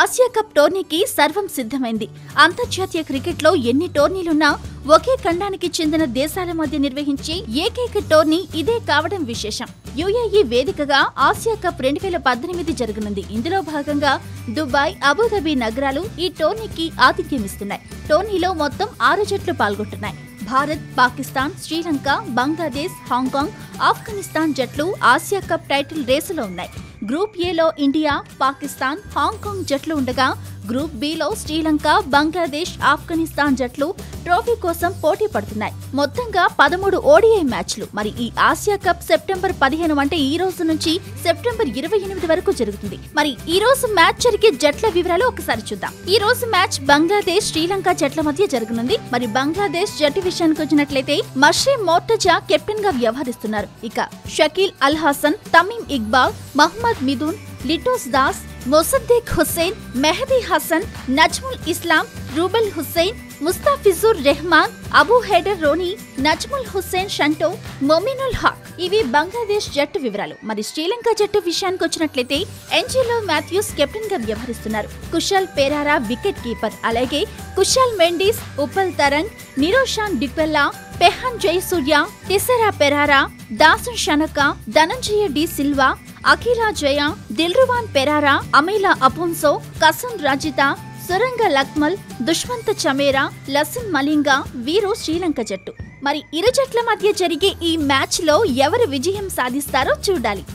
Asia cup టోర్నీకి సర్వం సిద్ధమైంది. అంతర్జాతీయ క్రికెట్లో ఎన్ని టోర్నీలున్నా ఒకే ఖండానికి చెందిన దేశాల మధ్య నిర్వహించే ఏకైక టోర్నీ ఇదే కావడం విశేషం. యుఏఈ వేదికగా ఆసియా కప్ రెండు వేల పద్దెనిమిది జరగనుంది. ఇందులో భాగంగా దుబాయ్ అబుదాబి నగరాలు ఈ టోర్నీకి ఆతిథ్యమిస్తున్నాయి. టోర్నీలో మొత్తం ఆరు జట్లు పాల్గొంటున్నాయి. భారత్ పాకిస్తాన్ శ్రీలంక బంగ్లాదేశ్ హాంకాంగ్ ఆఫ్ఘనిస్తాన్ జట్లు ఆసియా కప్ టైటిల్ రేసులో ఉన్నాయి. గ్రూప్ ఏలో ఇండియా పాకిస్తాన్ హాంకాంగ్ జట్లు ఉండగా గ్రూప్ బిలో శ్రీలంక బంగ్లాదేశ్ ఆఫ్ఘనిస్తాన్ జట్లు ట్రోఫీ కోసం పోటీ పడుతున్నాయి. మొత్తంగా పదమూడు ఓడిఐ మ్యాచ్లు. మరి ఈ ఆసియా కప్ సెప్టెంబర్ పదిహేను అంటే ఈ రోజు నుంచి సెప్టెంబర్ ఇరవై ఎనిమిది వరకు జరుగుతుంది. మరి ఈ రోజు మ్యాచ్ జరిగే జట్ల వివరాలు ఒకసారి చూద్దాం. ఈ రోజు మ్యాచ్ బంగ్లాదేశ్ శ్రీలంక జట్ల మధ్య జరగనుంది. మరి బంగ్లాదేశ్ జట్టు విషయానికి వచ్చినట్లయితే మషీ మోర్టజా కెప్టెన్గా వ్యవహరిస్తున్నారు. ఇక షకీల్ అల్ హసన్ తమీమ్ ఇక్బాల్ మహ్మద్ మిథున్ లిటోస్ దాస్ మొసద్దీక్ హుస్సేన్ మెహదీ హసన్ నజ్ముల్ ఇస్లాం రూబెల్ హుస్సేన్ ముస్తాఫిజుర్ రెహమాన్ అబూ హైడర్ రోనీ నజ్ముల్ హుస్సేన్ షంటో మొమినుల్ హక్ ఇవి బంగ్లాదేశ్ జట్టు వివరాలు. మరి శ్రీలంక జట్టు విషయానికి వచ్చినట్లయితే ఎంజిలో మాథ్యూస్ కెప్టెన్గా వ్యవహరిస్తున్నారు. Kusal Perera wicket keeper. అలాగే కుషాల్ మెండిస్ ఉప్పల్ తరంగ్ నిరోషాన్ డిపెల్లా పెహాన్ జయసూర్య తిసరా పెరారా దాసన్ షనక ధనంజయ డి సిల్వా అఖిలా జయ దిల్రువాన్ పెరారా అమీలా అపున్సో కసన్ రజిత సురంగ లక్మల్ దుష్మంత చమేరా లసిన్ మలింగా వీరు శ్రీలంక జట్టు. మరి ఇరు జట్ల మధ్య జరిగే ఈ మ్యాచ్లో ఎవరు విజయం సాధిస్తారో చూడాలి.